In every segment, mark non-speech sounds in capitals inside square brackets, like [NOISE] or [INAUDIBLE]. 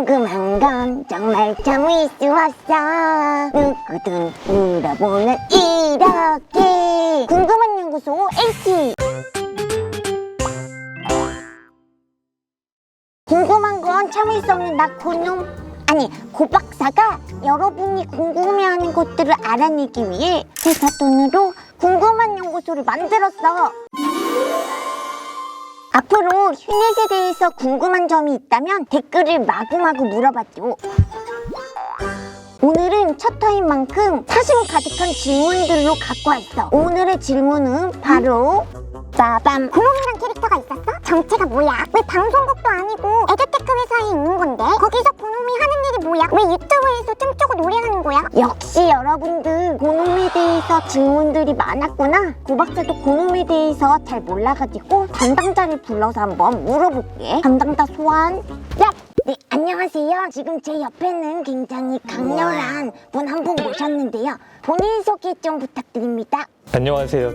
궁금한 건 정말 참을 수 없어. 누구든 물어보면 이렇게. 궁금한 연구소 H. 궁금한 건 참을 수 없는 나 고놈 아니 고 박사가 여러분이 궁금해하는 것들을 알아내기 위해 회사 돈으로 궁금한 연구소를 만들었어 앞으로 휴넷에 대해서 궁금한 점이 있다면 댓글을 마구마구 물어봤죠 오늘은 첫 화인 만큼 사심 가득한 질문들로 갖고 왔어 오늘의 질문은 바로 빠밤 고놈이란 캐릭터가 있었어? 정체가 뭐야? 왜 방송국도 아니고 에듀테크 회사에 있는 건데 거기서 고놈이 하는 뭐야? 왜 유튜브에서 춤추고 노래하는 거야? 역시 여러분들 고놈에 대해서 질문들이 많았구나 고박사도 고놈에 대해서 잘 몰라가지고 담당자를 불러서 한번 물어볼게 담당자 소환 얍! 네, 안녕하세요. 지금 제 옆에는 굉장히 강렬한 분 한 분 모셨는데요. 본인 소개 좀 부탁드립니다. 안녕하세요.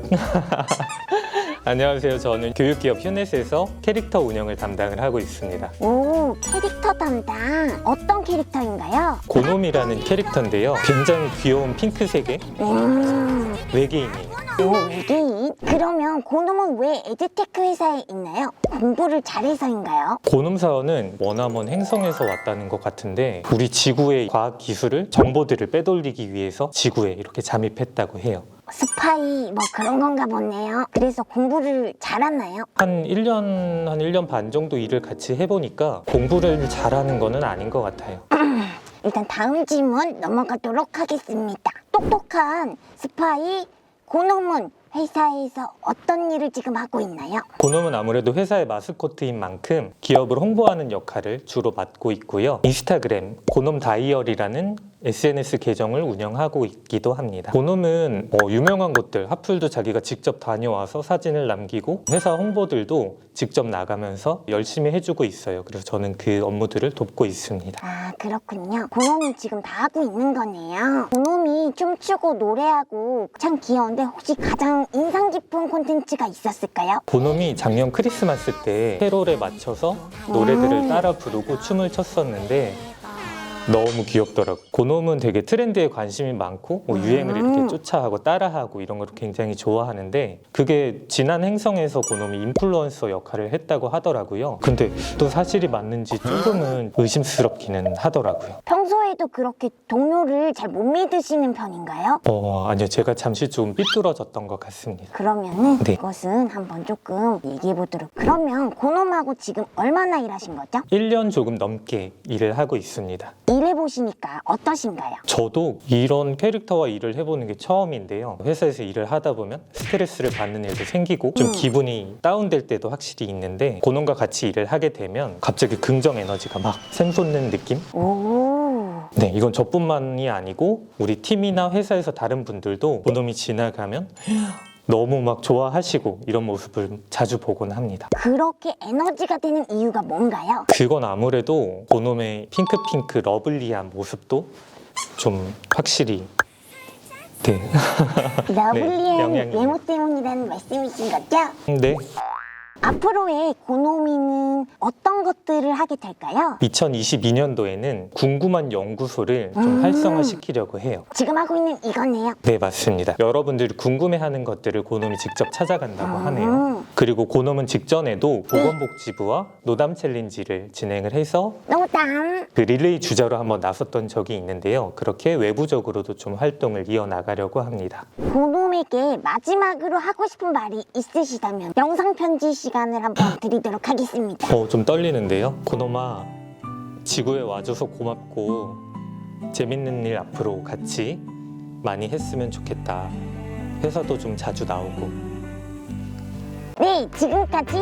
[LAUGHS] 안녕하세요. 저는 교육기업 휴넷에서 캐릭터 운영을 담당을 하고 있습니다. 오, 캐릭터 담당. 어떤 캐릭터인가요? 고놈이라는 캐릭터인데요. 굉장히 귀여운 핑크색의 음, 외계인이에요. 오, 외계인? 그러면 고놈은 왜 에듀테크 회사에 있나요? 공부를 잘해서인가요? 고놈 사원은 머나먼 행성에서 왔다는 것 같은데 우리 지구의 과학 기술을 정보들을 빼돌리기 위해서 지구에 이렇게 잠입했다고 해요. 스파이 뭐 그런 건가 보네요. 그래서 공부를 잘하나요? 한 1년, 한 1년 반 정도 일을 같이 해보니까 공부를 잘하는 거는 아닌 것 같아요. [CLEARS THROAT] 일단 다음 질문 넘어가도록 하겠습니다. 똑똑한 스파이 고놈은 회사에서 어떤 일을 지금 하고 있나요? 고놈은 아무래도 회사의 마스코트인 만큼 기업을 홍보하는 역할을 주로 맡고 있고요. 인스타그램 고놈 다이어리라는 SNS 계정을 운영하고 있기도 합니다. 고놈은 어, 유명한 곳들 하플도 자기가 직접 다녀와서 사진을 남기고 회사 홍보들도 직접 나가면서 열심히 해주고 있어요. 그래서 저는 그 업무들을 돕고 있습니다. 아 그렇군요. 고놈이 지금 다 하고 있는 거네요. 고놈이 춤추고 노래하고 참 귀여운데 혹시 가장 인상 깊은 콘텐츠가 있었을까요? 고놈이 작년 크리스마스 때 캐롤에 맞춰서 노래들을 따라 부르고 춤을 췄었는데 너무 귀엽더라고. 고놈은 되게 트렌드에 관심이 많고 뭐 유행을 음. 이렇게 쫓아하고 따라하고 이런 걸 굉장히 좋아하는데 그게 지난 행성에서 고놈이 인플루언서 역할을 했다고 하더라고요. 근데 또 사실이 맞는지 조금은 의심스럽기는 하더라고요. 평소에도 그렇게 동료를 잘 못 믿으시는 편인가요? 어 아니요 제가 잠시 좀 삐뚤어졌던 것 같습니다. 그러면은 네. 그것은 한번 조금 얘기해 보도록. 그러면 고놈하고 지금 얼마나 일하신 거죠? 1년 조금 넘게 일을 하고 있습니다. 일해 보시니까 어떠신가요? 저도 이런 캐릭터와 일을 해보는 게 처음인데요. 회사에서 일을 하다 보면 스트레스를 받는 일도 생기고 좀 음. 기분이 다운될 때도 확실히 있는데 고놈과 같이 일을 하게 되면 갑자기 긍정 에너지가 막 샘솟는 느낌? 오. 네, 이건 저뿐만이 아니고 우리 팀이나 회사에서 다른 분들도 고놈이 지나가면 너무 막 좋아하시고 이런 모습을 자주 보곤 합니다. 그렇게 에너지가 되는 이유가 뭔가요? 그건 아무래도 고놈의 핑크핑크 러블리한 모습도 좀 확실히 네. [LAUGHS] 러블리한 영향이- 외모 때문이라는 말씀이신 거죠? 네. 앞으로의 고노미는 어떤 것들을 하게 될까요? 2022년도에는 궁금한 연구소를 좀 음. 활성화시키려고 해요. 지금 하고 있는 이거네요. 네, 맞습니다. 여러분들이 궁금해하는 것들을 고놈이 직접 찾아간다고 음. 하네요. 그리고 고놈은 직전에도 보건복지부와 노담 챌린지를 진행을 해서 노담. 그 릴레이 주자로 한번 나섰던 적이 있는데요. 그렇게 외부적으로도 좀 활동을 이어나가려고 합니다. 고놈에게 마지막으로 하고 싶은 말이 있으시다면 영상 편지 시 간을 한번 드리도록 하겠습니다. 어, 좀 떨리는데요. 고놈아, 지구에 와줘서 고맙고 재밌는 일 앞으로 같이 많이 했으면 좋겠다. 회사도 좀 자주 나오고. 네, 지금까지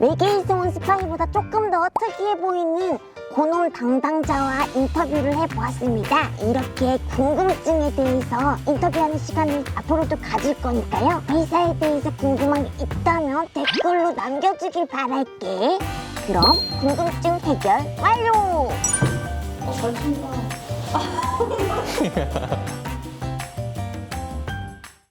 온 스파이보다 조금 더 특이해 보이는 고놈 담당자와 인터뷰를 해보았습니다. 이렇게 궁금증에 대해서 인터뷰하는 시간을 앞으로도 가질 거니까요. 회사에 대해서 궁금한 게 있다면 댓글로 남겨주길 바랄게. 그럼 궁금증 해결 완료! 어, 잘. [LAUGHS]